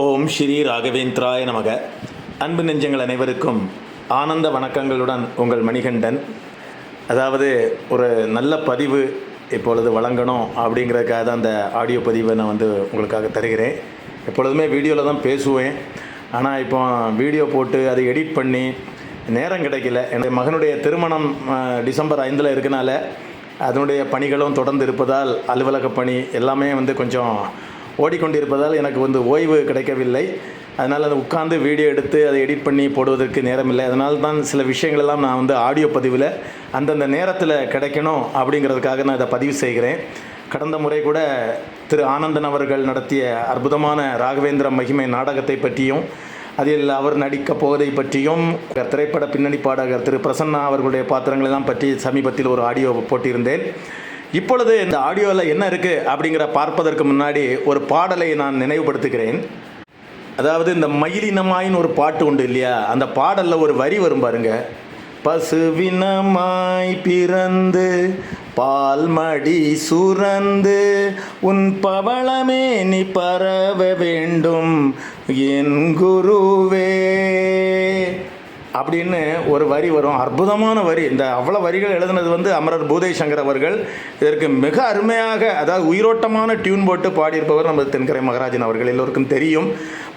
ஓம் ஸ்ரீ ராகவேந்திராய நமக. அன்பு நெஞ்சங்கள் அனைவருக்கும் ஆனந்த வணக்கங்களுடன் உங்கள் மணிகண்டன். அதாவது ஒரு நல்ல பதிவு இப்பொழுது வழங்கணும் அப்படிங்கிறதுக்காக தான் அந்த ஆடியோ பதிவை நான் வந்து உங்களுக்காக தருகிறேன். எப்பொழுதுமே வீடியோவில் தான் பேசுவேன். ஆனால் இப்போ வீடியோ போட்டு அதை எடிட் பண்ணி நேரம் கிடைக்கல. என்னுடைய மகனுடைய திருமணம் டிசம்பர் ஐந்தில் இருக்கனால அதனுடைய பணிகளும் தொடர்ந்து இருப்பதால் அலுவலக பணி எல்லாமே வந்து கொஞ்சம் ஓடிக்கொண்டிருப்பதால் எனக்கு வந்து ஓய்வு கிடைக்கவில்லை. அதனால் அதை உட்காந்து வீடியோ எடுத்து அதை எடிட் பண்ணி போடுவதற்கு நேரமில்லை. அதனால தான் சில விஷயங்களெல்லாம் நான் வந்து ஆடியோ பதிவில் அந்தந்த நேரத்தில் கிடைக்கணும் அப்படிங்கிறதுக்காக நான் இதை பதிவு செய்கிறேன். கடந்த முறை கூட திரு ஆனந்தன் அவர்கள் நடத்திய அற்புதமான ராகவேந்திர மகிமை நாடகத்தை பற்றியும் அதில் அவர் நடிக்கப் போவதை பற்றியும் திரைப்பட பின்னணி பாடகர் திரு பிரசன்னா அவர்களுடைய பாத்திரங்களெல்லாம் பற்றி சமீபத்தில் ஒரு ஆடியோ போட்டிருந்தேன். இப்பொழுது இந்த ஆடியோவில் என்ன இருக்குது அப்படிங்கிற பார்ப்பதற்கு முன்னாடி ஒரு பாடலை நான் நினைவுபடுத்துகிறேன். அதாவது இந்த மயிலினமாயின்னு ஒரு பாட்டு உண்டு இல்லையா? அந்த பாடலில் ஒரு வரி வரும் பாருங்க. பசுவினமாய் பிறந்து பால்மடி சுரந்து உன் பவளமே நீ பரவ வேண்டும் என் குருவே. அப்படின்னு ஒரு வரி வரும். அற்புதமான வரி. இந்த அவ்வளோ வரிகள் எழுதுனது வந்து அமரர் பூதை சங்கர் அவர்கள். இதற்கு மிக அருமையாக அதாவது உயிரோட்டமான டியூன் போட்டு பாடியிருப்பவர் நமது தென்கரை மகராஜன் அவர்கள். எல்லோருக்கும் தெரியும்.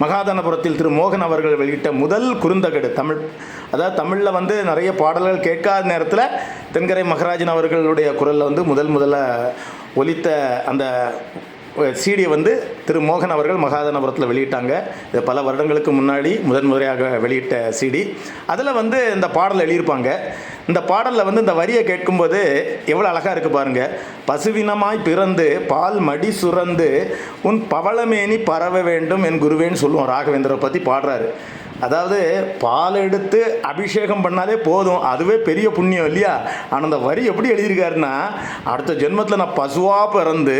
மகாதனபுரத்தில் திரு மோகன் அவர்கள் வெளியிட்ட முதல் குறுந்தகடு தமிழ். அதாவது தமிழில் வந்து நிறைய பாடல்கள் கேட்காத நேரத்தில் தென்கரை மகராஜன் அவர்களுடைய குரலில் வந்து முதல் முதல்ல ஒலித்த அந்த சீடியை வந்து திரு மோகன் அவர்கள் மகாதனபுரத்தில் வெளியிட்டாங்க. இது பல வருடங்களுக்கு முன்னாடி முதன் முறையாக வெளியிட்ட சிடி அதில் வந்து இந்த பாடல் எழுதியிருப்பாங்க. இந்த பாடலில் வந்து இந்த வரியை கேட்கும்போது எவ்வளோ அழகாக இருக்குது பாருங்க. பசுவினமாய் பிறந்து பால் மடி சுரந்து உன் பவளமேனி பரவ வேண்டும் என் குருவேன்னு சொல்லுவோம். ராகவேந்திரரை பற்றி பாடுறாரு. அதாவது பால் எடுத்து அபிஷேகம் பண்ணாலே போதும். அதுவே பெரிய புண்ணியம் இல்லையா? ஆனால் அந்த வரி எப்படி எழுதியிருக்காருன்னா அடுத்த ஜென்மத்தில் நான் பசுவாக பிறந்து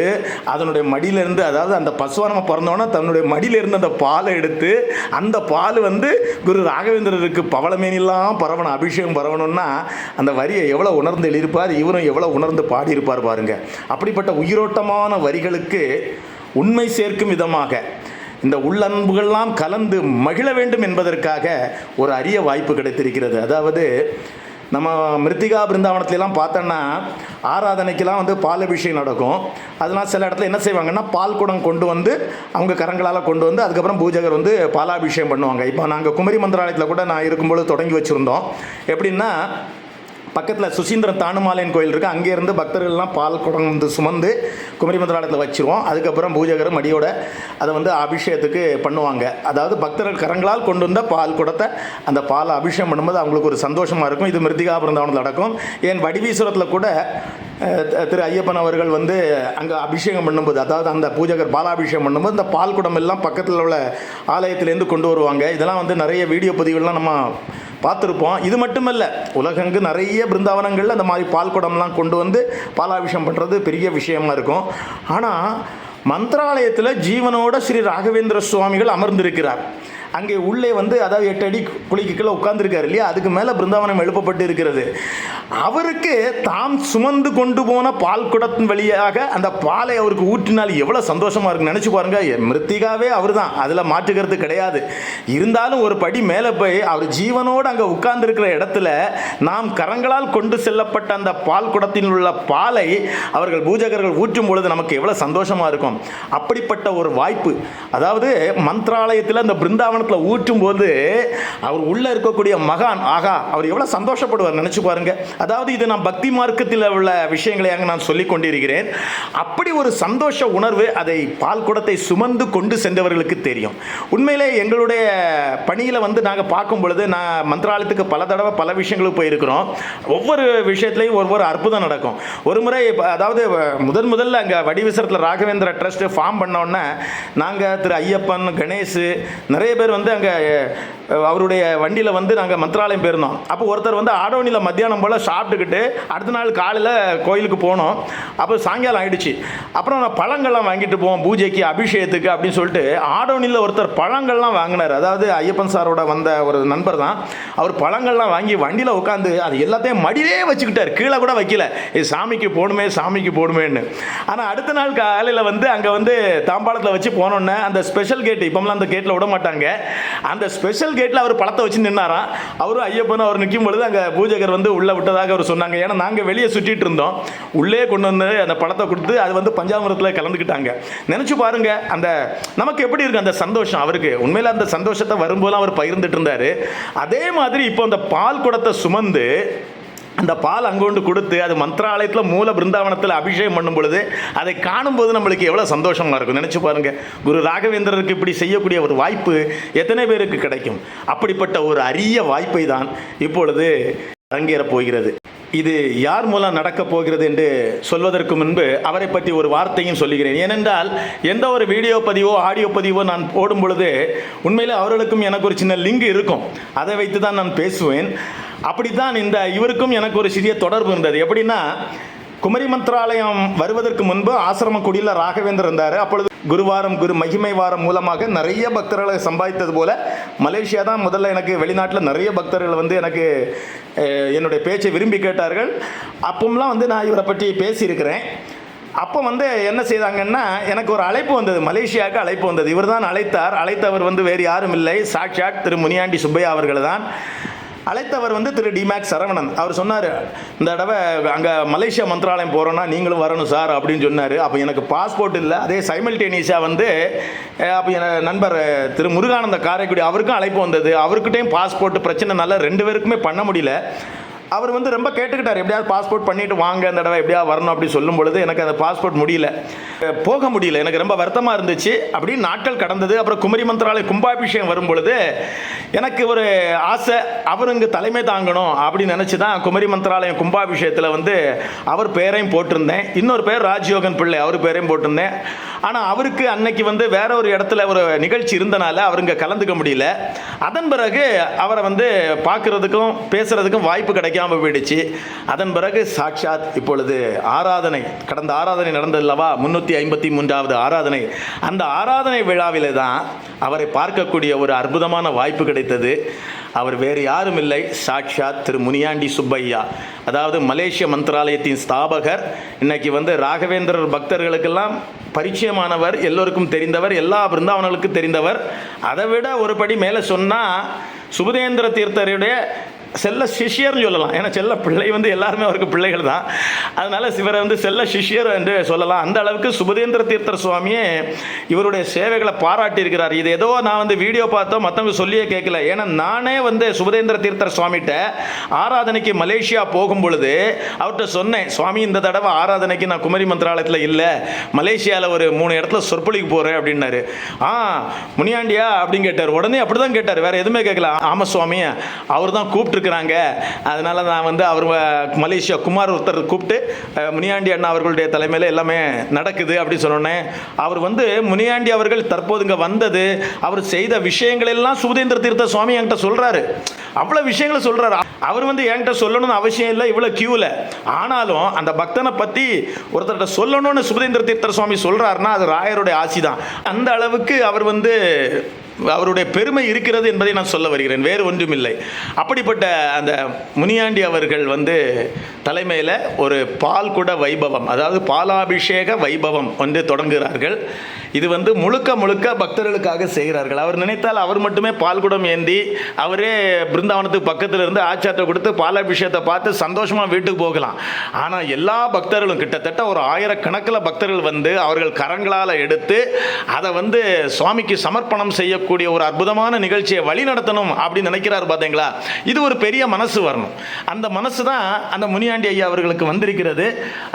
அதனுடைய மடியிலேருந்து அதாவது அந்த பசுவாக நம்ம பிறந்தோன்னா தன்னுடைய மடியிலேருந்து அந்த பாலை எடுத்து அந்த பால் வந்து குரு ராகவேந்திரருக்கு பவளமேனிலாம் பரவணும் அபிஷேகம் பரவணும்னா அந்த வரியை எவ்வளோ உணர்ந்து எழுதியிருப்பார் இவரும் எவ்வளோ உணர்ந்து பாடியிருப்பார் பாருங்க. அப்படிப்பட்ட உயிரோட்டமான வரிகளுக்கு உண்மை சேர்க்கும் விதமாக இந்த உள்ளன்புகள்லாம் கலந்து மகிழ வேண்டும் என்பதற்காக ஒரு அரிய வாய்ப்பு கிடைத்திருக்கிறது. அதாவது நம்ம மிருத்திகா பிருந்தாவனத்துலலாம் பார்த்தோன்னா ஆராதனைக்கெல்லாம் வந்து பால் அபிஷேகம் நடக்கும். அதெல்லாம் சில இடத்துல என்ன செய்வாங்கன்னா பால் குடம் கொண்டு வந்து அவங்க கரங்களால் கொண்டு வந்து அதுக்கப்புறம் பூஜகர் வந்து பாலாபிஷேகம் பண்ணுவாங்க. இப்போ நாங்கள் குமரி மந்திராலயத்தில் கூட நான் இருக்கும்பொழுது தொடங்கி வச்சுருந்தோம். எப்படின்னா பக்கத்தில் சுசீந்திர தானுமாலையன் கோயில் இருக்குது அங்கேருந்து பக்தர்கள்லாம் பால் குடம் வந்து சுமந்து குமரி மந்திராலயத்தில் வச்சுருவோம். அதுக்கப்புறம் பூஜகர் மடியோட அதை வந்து அபிஷேகத்துக்கு பண்ணுவாங்க. அதாவது பக்தர்கள் கரங்களால் கொண்டு வந்த பால் குடத்தை அந்த பாலை அபிஷேகம் பண்ணும்போது அவங்களுக்கு ஒரு சந்தோஷமாக இருக்கும். இது மிருத்திகா பிருந்தாவனத்தில் நடக்கும். ஏன் வடிவீஸ்வரத்தில் கூட திரு ஐயப்பன் அவர்கள் வந்து அங்கே அபிஷேகம் பண்ணும்போது அதாவது அந்த பூஜகர் பாலாபிஷேகம் பண்ணும்போது இந்த பால் குடம் எல்லாம் பக்கத்தில் உள்ள ஆலயத்திலேருந்து கொண்டு வருவாங்க. இதெல்லாம் வந்து நிறைய வீடியோ பதிவுகள்லாம் நம்ம பார்த்துருப்போம். இது மட்டுமல்ல உலகங்கு நிறைய பிருந்தாவனங்களில் அந்த மாதிரி பால் குடம்லாம் கொண்டு வந்து பாலாபிஷம் பண்ணுறது பெரிய விஷயமா இருக்கும். ஆனால் மந்திராலயத்தில் ஜீவனோட ஸ்ரீ ராகவேந்திர சுவாமிகள் அமர்ந்திருக்கிறார். அங்கே உள்ளே வந்து அதாவது எட்டு அடி குழிக்கு கீழே உட்கார்ந்துருக்காரு இல்லையா? அதுக்கு மேலே பிருந்தாவனம் எழுப்பப்பட்டு இருக்கிறது. அவருக்கு தாம் சுமந்து கொண்டு போன பால் குடத்தின் வழியாக அந்த பாலை அவருக்கு ஊற்றினால் எவ்வளோ சந்தோஷமாக இருக்கு நினச்சி பாருங்க. மிருத்திகாவே அவர் தான் அதில் மாற்றுக்கிறது கிடையாது. இருந்தாலும் ஒரு படி மேலே போய் அவர் ஜீவனோடு அங்கே உட்கார்ந்துருக்கிற இடத்துல நாம் கரங்களால் கொண்டு செல்லப்பட்ட அந்த பால் குடத்தில் உள்ள பாலை அவர்கள் பூஜகர்கள் ஊற்றும் பொழுது நமக்கு எவ்வளோ சந்தோஷமாக இருக்கும். அப்படிப்பட்ட ஒரு வாய்ப்பு. அதாவது மந்திராலயத்தில் அந்த பிருந்தாவனத்தில் ஊற்றும் போது அவர் உள்ளே இருக்கக்கூடிய மகான் ஆகா அவர் எவ்வளோ சந்தோஷப்படுவார் நினச்சி பாருங்க. அதாவது இது நான் பக்தி மார்க்கத்தில் உள்ள விஷயங்களையாக நான் சொல்லி கொண்டிருக்கிறேன். அப்படி ஒரு சந்தோஷ உணர்வு அதை பால் குடத்தை சுமந்து கொண்டு சென்றவர்களுக்கு தெரியும். உண்மையிலே எங்களுடைய பணியில் வந்து நாங்கள் பார்க்கும் பொழுது நான் மந்திராலயத்துக்கு பல தடவை பல விஷயங்களுக்கு போயிருக்கிறோம். ஒவ்வொரு விஷயத்துலையும் ஒவ்வொரு அற்புதம் நடக்கும். ஒரு முறை அதாவது முதன் முதல்ல அங்கே வடிவிசரத்தில் ராகவேந்திர ட்ரஸ்ட்டு ஃபார்ம் பண்ணோன்னே நாங்கள் திரு ஐயப்பன் கணேஷ் நிறைய பேர் பேர் வந்து அங்கே அவருடைய வண்டியில் வந்து நாங்கள் மந்திராலயம் போயிருந்தோம். அப்போ ஒருத்தர் வந்து ஆடோனியில் மத்தியானம் போல் சாப்பிட்டுக்கிட்டு அடுத்த நாள் காலையில் கோயிலுக்கு போனோம். அப்போ சாயங்காலம் ஆயிடுச்சு. அப்புறம் நான் பழங்கள்லாம் வாங்கிட்டு போவோம் பூஜைக்கு அபிஷேகத்துக்கு அப்படின்னு சொல்லிட்டு ஆடோனியில் ஒருத்தர் பழங்கள்லாம் வாங்கினார். அதாவது ஐயப்பன் சாரோட வந்த ஒரு நண்பர் தான். அவர் பழங்கள்லாம் வாங்கி வண்டியில் உட்காந்து அது எல்லாத்தையும் மடியிலே வச்சுக்கிட்டார். கீழே கூட வைக்கல. இது சாமிக்கு போடுமே சாமிக்கு போடுமேன்னு. ஆனால் அடுத்த நாள் காலையில் வந்து அங்கே வந்து தாம்பாளத்தில் வச்சு போனோன்னே அந்த ஸ்பெஷல் கேட் இப்போம்லாம் அந்த கேட்டில் விட மாட்டாங்க. அந்த ஸ்பெஷல் கேட்டில் அவர் பழத்தை வச்சு நின்னாராம். அவரும் ஐயப்பனும் அவர் நிற்கும் பொழுது அங்கே பூஜகர் வந்து உள்ளே விட்டதாக அவர் சொன்னாங்க. ஏன்னா நாங்கள் வெளியே சுற்றிட்டு இருந்தோம். உள்ளே கொண்டு வந்து அந்த பழத்தை கொடுத்து அது வந்து பஞ்சாமிரத்தில் கலந்துக்கிட்டாங்க. நினச்சி பாருங்க அந்த நமக்கு எப்படி இருக்கு அந்த சந்தோஷம்? அவருக்கு உண்மையில் அந்த சந்தோஷத்தை வரும்போதெல்லாம் அவர் பகிர்ந்துட்டு இருந்தார். அதே மாதிரி இப்போ அந்த பால் குடத்தை சுமந்து அந்த பால் அங்கொண்டு கொடுத்து அது மந்திராலயத்தில் மூல பிருந்தாவனத்தில் அபிஷேகம் பண்ணும் பொழுது அதை காணும்போது நம்மளுக்கு எவ்வளோ சந்தோஷமாக இருக்கும். நினச்சி பாருங்கள் குரு ராகவேந்திரருக்கு இப்படி செய்யக்கூடிய ஒரு வாய்ப்பு எத்தனை பேருக்கு கிடைக்கும்? அப்படிப்பட்ட ஒரு அரிய வாய்ப்பை தான் இப்பொழுது அரங்கேறப் போகிறது. இது யார் மூலம் நடக்கப் போகிறது என்று சொல்வதற்கு முன்பு அவரை பற்றி ஒரு வார்த்தையும் சொல்லுகிறேன். ஏனென்றால் எந்த ஒரு வீடியோ பதிவோ ஆடியோ பதிவோ நான் போடும் பொழுது உண்மையில் அவர்களுக்கும் எனக்கு ஒரு சின்ன லிங்க் இருக்கும். அதை வைத்து தான் நான் பேசுவேன். அப்படித்தான் இந்த இவருக்கும் எனக்கு ஒரு சிறிய தொடர்பு இருந்தது. எப்படின்னா குமரி மந்திராலயம் வருவதற்கு முன்பு ஆசிரம குடியில் ராகவேந்தர் இருந்தார். அப்பொழுது குருவாரம் குரு மகிமை வாரம் மூலமாக நிறைய பக்தர்களை சம்பாதித்தது போல மலேசியா தான் முதல்ல எனக்கு வெளிநாட்டில் நிறைய பக்தர்கள் வந்து எனக்கு என்னுடைய பேச்சை விரும்பி கேட்டார்கள். அப்போம்லாம் வந்து நான் இவரை பற்றி பேசியிருக்கிறேன். அப்போ வந்து என்ன செய்தாங்கன்னா எனக்கு ஒரு அழைப்பு வந்தது. மலேசியாவுக்கு அழைப்பு வந்தது. இவர் தான் அழைத்தார். அழைத்தவர் வந்து வேறு யாரும் இல்லை. சாட்சாத் திரு முனியாண்டி சுப்பையா அவர்கள் தான். அழைத்தவர் வந்து திரு டிமேக் சரவணன். அவர் சொன்னார் இந்த தடவை அங்கே மலேசியா மந்திராலயம் போகிறோன்னா நீங்களும் வரணும் சார் அப்படின்னு சொன்னார். அப்போ எனக்கு பாஸ்போர்ட் இல்லை. அதே சைமல்டேனியஸாக வந்து அப்போ என் நண்பர் திரு முருகானந்த காரைக்குடி அவருக்கும் அழைப்பு வந்தது. அவர்கிட்டையும் பாஸ்போர்ட் பிரச்சனைனால ரெண்டு பேருக்குமே பண்ண முடியல. அவர் வந்து ரொம்ப கேட்டுக்கிட்டார் எப்படியாவது பாஸ்போர்ட் பண்ணிட்டு வாங்க இந்த தடவை எப்படியாவது வரணும் அப்படி சொல்லும் பொழுது எனக்கு அந்த பாஸ்போர்ட் முடியல. போக முடியல. எனக்கு ரொம்ப வருத்தமாக இருந்துச்சு. அப்படி நாட்கள் கடந்தது. அப்புறம் குமரி மந்திராலய கும்பாபிஷேகம் வரும் பொழுது எனக்கு ஒரு ஆசை அவர் இங்கே தலைமை தாங்கணும் அப்படின்னு நினச்சி தான் குமரி மந்திராலயம் கும்பாபிஷேகத்தில் வந்து அவர் பேரையும் போட்டிருந்தேன். இன்னொரு பேர் ராஜ்யோகன் பிள்ளை அவர் பேரையும் போட்டிருந்தேன். ஆனால் அவருக்கு அன்னைக்கு வந்து வேற ஒரு இடத்துல ஒரு நிகழ்ச்சி இருந்தனால அவர் இங்கே கலந்துக்க முடியல. அதன் பிறகு அவரை வந்து பார்க்கறதுக்கும் பேசுறதுக்கும் வாய்ப்பு கிடைக்கும் போயிடுச்சு. அதன் பிறகு சாட்சாத் இப்பொழுது ஆராதனை கடந்த ஆராதனை நடந்ததில்லவா? முன்னூற்றி ஐம்பத்தி மூன்றாவது ஆராதனை. அந்த ஆராதனை விழாவிலே தான் அவரை பார்க்கக்கூடிய ஒரு அற்புதமான வாய்ப்பு கிடைத்தது. அவர் வேறு யாரும் இல்லை. சாட்சாத் திரு முனியாண்டி சுப்பையா. அதாவது மலேசிய மந்திராலயத்தின் ஸ்தாபகர். இன்னைக்கு வந்து ராகவேந்திரர் பக்தர்களுக்கெல்லாம் பரிச்சயமானவர் எல்லோருக்கும் தெரிந்தவர் எல்லா பிருந்தாவனங்களுக்கும் தெரிந்தவர். அதை விட ஒரு படி மேலே சொன்னால் சுபதேந்திர தீர்த்தருடைய செல்ல சிஷ்யர்னு சொல்லலாம். ஏன்னா செல்ல பிள்ளை வந்து எல்லாருமே அவருக்கு பிள்ளைகள் தான். அதனால் இவரை வந்து செல்ல சிஷ்யர் என்று சொல்லலாம். அந்த அளவுக்கு சுபதேந்திர தீர்த்தர் சுவாமியே இவருடைய சேவைகளை பாராட்டியிருக்கிறார். இது ஏதோ நான் வந்து வீடியோ பார்த்தோம் மற்றவங்க சொல்லியே கேட்கல. ஏன்னா நானே வந்து சுபதேந்திர தீர்த்தர் சுவாமிகிட்ட ஆராதனைக்கு மலேசியா போகும் பொழுது அவர்கிட்ட சொன்னேன் சுவாமி இந்த தடவை ஆராதனைக்கு நான் குமரி மந்திராலயத்தில் இல்லை. மலேசியாவில் ஒரு மூணு இடத்துல சொற்பொழிக்கு போகிறேன் அப்படின்னாரு. ஆ முனியாண்டியா? அப்படின்னு கேட்டார். உடனே அப்படி தான் கேட்டார். வேறு எதுவுமே கேட்கல. ஆமாம் சுவாமி. அவர் தான் கூப்பிட்டு கூப்பிட்டுருக்குறாங்க. அதனால நான் வந்து அவர் மலேசியா குமார் ஒருத்தர் கூப்பிட்டு முனியாண்டி அண்ணா அவர்களுடைய தலைமையில் எல்லாமே நடக்குது அப்படின்னு சொன்னோன்னே அவர் வந்து முனியாண்டி அவர்கள் தற்போது இங்கே வந்தது அவர் செய்த விஷயங்கள் எல்லாம் சுபதேந்திர தீர்த்த சுவாமி என்கிட்ட சொல்கிறாரு அவ்வளோ விஷயங்களை சொல்கிறாரு அவர் வந்து என்கிட்ட சொல்லணும்னு அவசியம் இல்லை இவ்வளோ கியூவில் ஆனாலும் அந்த பக்தனை பற்றி ஒருத்தர்கிட்ட சொல்லணும்னு சுபதேந்திர தீர்த்தர் சுவாமி சொல்கிறாருன்னா அது ராயருடைய ஆசி தான். அந்த அளவுக்கு அவர் வந்து அவருடைய பெருமை இருக்கிறது என்பதை நான் சொல்ல வருகிறேன். வேறு ஒன்றுமில்லை. அப்படிப்பட்ட அந்த முனியாண்டி அவர்கள் வந்து தலைமையில் ஒரு பால் குட வைபவம் அதாவது பாலாபிஷேக வைபவம் வந்து தொடங்குகிறார்கள். இது வந்து முழுக்க முழுக்க பக்தர்களுக்காக செய்கிறார்கள். அவர் நினைத்தால் அவர் மட்டுமே பால் குடம் ஏந்தி அவரே பிருந்தாவனத்துக்கு பக்கத்தில் இருந்து ஆச்சாரத்தை கொடுத்து பாலாபிஷேகத்தை பார்த்து சந்தோஷமாக வீட்டுக்கு போகலாம். ஆனால் எல்லா பக்தர்களும் கிட்டத்தட்ட ஒரு ஆயிரக்கணக்கில் பக்தர்கள் வந்து அவர்கள் கரங்களால் எடுத்து அதை வந்து சுவாமிக்கு சமர்ப்பணம் செய்ய செய்யக்கூடிய ஒரு அற்புதமான நிகழ்ச்சியை வழி நடத்தணும் அப்படின்னு நினைக்கிறார் பார்த்தீங்களா இது ஒரு பெரிய மனசு வரணும். அந்த மனசு தான் அந்த முனியாண்டி ஐயா அவர்களுக்கு வந்திருக்கிறது.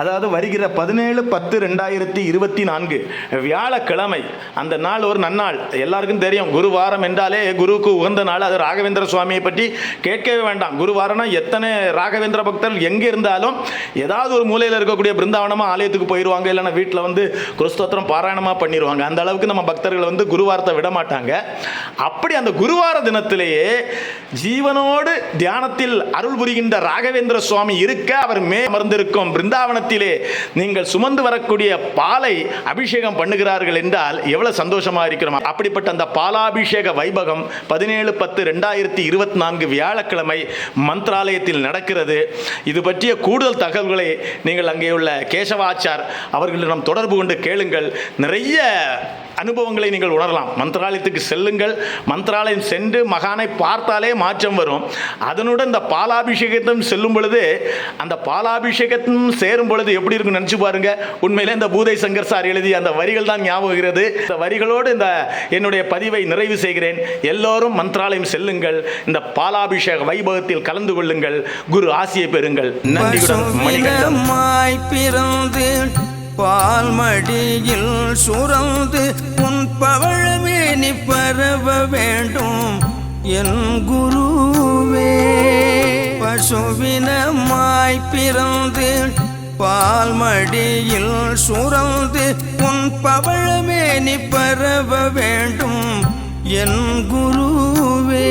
அதாவது வருகிற பதினேழு பத்து ரெண்டாயிரத்தி இருபத்தி நான்கு வியாழக்கிழமை அந்த நாள் ஒரு நன்னாள். எல்லாருக்கும் தெரியும் குருவாரம் என்றாலே குருவுக்கு உகந்த நாள். அது ராகவேந்திர சுவாமியை பற்றி கேட்கவே வேண்டாம். குருவாரம்னா எத்தனை ராகவேந்திர பக்தர்கள் எங்கே இருந்தாலும் ஏதாவது ஒரு மூலையில் இருக்கக்கூடிய பிருந்தாவனமாக ஆலயத்துக்கு போயிடுவாங்க இல்லைன்னா வீட்டில் வந்து குருஸ்தோத்திரம் பாராயணமாக பண்ணிடுவாங்க அந்த அளவுக்கு நம்ம பக்தர்கள் வந்து குருவாரத்தை விட மாட்டாங்க அப்படி அந்த குருவார தினத்திலேயே ஜீவனோடு தியானத்தில் அருள் புரிகின்ற ராகவேந்திர சுவாமி இருக்க அவர் மே அமர்ந்திருக்கும் பிருந்தாவனத்திலே நீங்கள் சுமந்து வரக்கூடிய பாலை அபிஷேகம் பண்ணுகிறார்கள் என்றால் எவ்வளவு சந்தோஷமா இருக்கிறோம்? அப்படிப்பட்ட அந்த பாலாபிஷேக வைபகம் பதினேழு பத்து ரெண்டாயிரத்தி இருபத்தி நான்கு வியாழக்கிழமை மந்திராலயத்தில் நடக்கிறது. இது பற்றிய கூடுதல் தகவல்களை நீங்கள் அங்கே உள்ள கேசவாச்சார் அவர்களிடம் தொடர்பு கொண்டு கேளுங்கள். நிறைய அனுபவங்களை நீங்கள் உணரலாம். மந்திராலயத்துக்கு செல்லுங்கள். மந்திராலயம் சென்று மகானை பார்த்தாலே மாற்றம் வரும். அதனுடன் இந்த பாலாபிஷேகத்தும் செல்லும் பொழுது அந்த பாலாபிஷேகத்தும் சேரும் பொழுது எப்படி இருக்கும் நினச்சி பாருங்க. உண்மையிலே இந்த பூதை சங்கர் சார் எழுதிய அந்த வரிகள் தான் ஞாபகிறது இந்த வரிகளோடு இந்த என்னுடைய பதிவை நிறைவு செய்கிறேன். எல்லோரும் மந்திராலயம் செல்லுங்கள். இந்த பாலாபிஷேக வைபவத்தில் கலந்து கொள்ளுங்கள். குரு ஆசியை பெறுங்கள். நன்றியுடன் மணிகண்டம் பால்மடியில் சுரந்து உன் பவழமே நீ பரவ வேண்டும். என் குருவே பசுவினமாய் பிறந்து பால்மடியில் சுரந்து உன் பவழமே நீ பரவ வேண்டும். என் குருவே.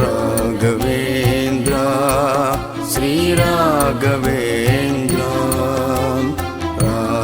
ராகவேந்திரா ஸ்ரீராகவேந்திரா